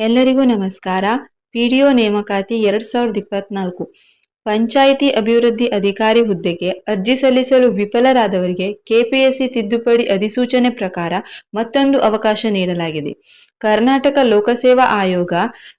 ಎಲ್ಲರಿಗೂ ನಮಸ್ಕಾರ. ಪಿಡಿಒ ನೇಮಕಾತಿ ಎರಡ್ ಸಾವಿರದ ಇಪ್ಪತ್ನಾಲ್ಕು. ಪಂಚಾಯಿತಿ ಅಭಿವೃದ್ಧಿ ಅಧಿಕಾರಿ ಹುದ್ದೆಗೆ ಅರ್ಜಿ ಸಲ್ಲಿಸಲು ವಿಫಲರಾದವರಿಗೆ ಕೆಪಿಎಸ್ಸಿ ತಿದ್ದುಪಡಿ ಅಧಿಸೂಚನೆ ಪ್ರಕಾರ ಮತ್ತೊಂದು ಅವಕಾಶ ನೀಡಲಾಗಿದೆ. ಕರ್ನಾಟಕ ಲೋಕಸೇವಾ ಆಯೋಗ,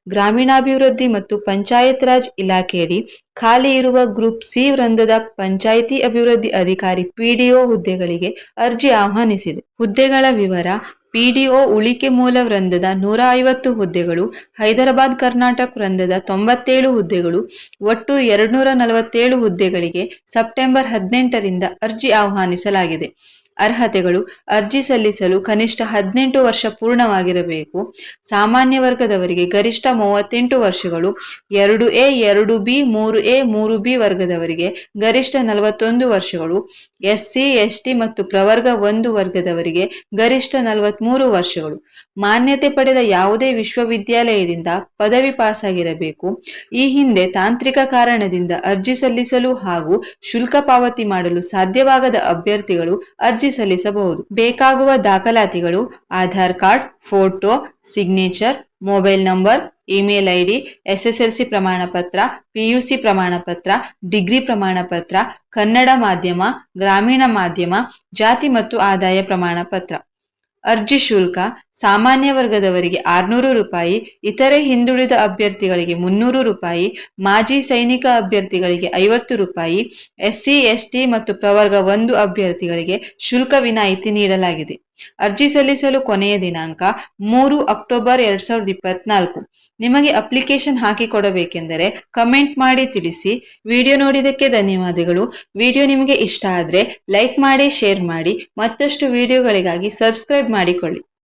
ಗ್ರಾಮೀಣಾಭಿವೃದ್ಧಿ ಮತ್ತು ಪಂಚಾಯತ್ ರಾಜ್ ಇಲಾಖೆಯಡಿ ಖಾಲಿ ಇರುವ ಗ್ರೂಪ್ ಸಿ ವೃಂದದ ಪಂಚಾಯಿತಿ ಅಭಿವೃದ್ಧಿ ಅಧಿಕಾರಿ ಪಿಡಿಒ ಹುದ್ದೆಗಳಿಗೆ ಅರ್ಜಿ ಆಹ್ವಾನಿಸಿದೆ. ಹುದ್ದೆಗಳ ವಿವರ ಪಿಡಿಒ ಉಳಿಕೆ ಮೂಲ ವೃಂದದ ನೂರ ಐವತ್ತು ಹುದ್ದೆಗಳು, ಹೈದರಾಬಾದ್ ಕರ್ನಾಟಕ ವೃಂದದ ತೊಂಬತ್ತೇಳು ಹುದ್ದೆಗಳು, ಒಟ್ಟು ಎರಡ್ನೂರ ನಲವತ್ತೇಳು ಹುದ್ದೆಗಳಿಗೆ ಸೆಪ್ಟೆಂಬರ್ ಹದಿನೆಂಟರಿಂದ ಅರ್ಜಿ ಆಹ್ವಾನಿಸಲಾಗಿದೆ. ಅರ್ಹತೆಗಳು ಅರ್ಜಿ ಸಲ್ಲಿಸಲು ಕನಿಷ್ಠ ಹದಿನೆಂಟು ವರ್ಷ ಪೂರ್ಣವಾಗಿರಬೇಕು. ಸಾಮಾನ್ಯ ವರ್ಗದವರಿಗೆ ಗರಿಷ್ಠ ಮೂವತ್ತೆಂಟು ವರ್ಷಗಳು, ಎರಡು ಎ, ಎರಡು ಬಿ, ಮೂರು ಎ, ಮೂರು ಬಿ ವರ್ಗದವರಿಗೆ ಗರಿಷ್ಠ ನಲವತ್ತೊಂದು ವರ್ಷಗಳು ಎಸ್ ಸಿ ಎಸ್ ಟಿ ಮತ್ತು ಪ್ರವರ್ಗ ಒಂದು ವರ್ಗದವರಿಗೆ ಗರಿಷ್ಠ ನಲವತ್ಮೂರು ವರ್ಷಗಳು. ಮಾನ್ಯತೆ ಪಡೆದ ಯಾವುದೇ ವಿಶ್ವವಿದ್ಯಾಲಯದಿಂದ ಪದವಿ ಪಾಸಾಗಿರಬೇಕು. ಈ ಹಿಂದೆ ತಾಂತ್ರಿಕ ಕಾರಣದಿಂದ ಅರ್ಜಿ ಸಲ್ಲಿಸಲು ಹಾಗೂ ಶುಲ್ಕ ಪಾವತಿ ಮಾಡಲು ಸಾಧ್ಯವಾಗದ ಅಭ್ಯರ್ಥಿಗಳು ಅರ್ಜಿ ಸಲ್ಲಿಸಬಹುದು. ಬೇಕಾಗುವ ದಾಖಲಾತಿಗಳು, Aadhaar card, photo, signature, mobile number, email ID, S S L C ಪ್ರಮಾಣ ಪತ್ರ ಪಿ ಯು ಸಿ ಪ್ರಮಾಣ ಪತ್ರ ಡಿಗ್ರಿ ಪ್ರಮಾಣ ಪತ್ರ ಕನ್ನಡ ಮಾಧ್ಯಮ, ಗ್ರಾಮೀಣ ಮಾಧ್ಯಮ, ಜಾತಿ ಮತ್ತು ಆದಾಯ ಪ್ರಮಾಣ ಪತ್ರ ಅರ್ಜಿ ಶುಲ್ಕ ಸಾಮಾನ್ಯ ವರ್ಗದವರಿಗೆ ಆರುನೂರು ರೂಪಾಯಿ, ಇತರೆ ಹಿಂದುಳಿದ ಅಭ್ಯರ್ಥಿಗಳಿಗೆ ಮುನ್ನೂರು ರೂಪಾಯಿ, ಮಾಜಿ ಸೈನಿಕ ಅಭ್ಯರ್ಥಿಗಳಿಗೆ ಐವತ್ತು ರೂಪಾಯಿ, ಎಸ್ಸಿ, ಎಸ್ಟಿ ಮತ್ತು ಪ್ರವರ್ಗ ಒಂದು ಅಭ್ಯರ್ಥಿಗಳಿಗೆ ಶುಲ್ಕ ವಿನಾಯಿತಿ ನೀಡಲಾಗಿದೆ. ಅರ್ಜಿ ಸಲ್ಲಿಸಲು ಕೊನೆಯ ದಿನಾಂಕ ಮೂರು ಅಕ್ಟೋಬರ್ ಎರಡ್ ಸಾವಿರದ ಇಪ್ಪತ್ನಾಲ್ಕು. ನಿಮಗೆ ಅಪ್ಲಿಕೇಶನ್ ಹಾಕಿಕೊಡಬೇಕೆಂದರೆ ಕಮೆಂಟ್ ಮಾಡಿ ತಿಳಿಸಿ. ವಿಡಿಯೋ ನೋಡಿದ್ದಕ್ಕೆ ಧನ್ಯವಾದಗಳು. ವಿಡಿಯೋ ನಿಮಗೆ ಇಷ್ಟ ಆದರೆ ಲೈಕ್ ಮಾಡಿ, ಶೇರ್ ಮಾಡಿ. ಮತ್ತಷ್ಟು ವಿಡಿಯೋಗಳಿಗಾಗಿ ಸಬ್ಸ್ಕ್ರೈಬ್ ಮಾಡಿಕೊಳ್ಳಿ.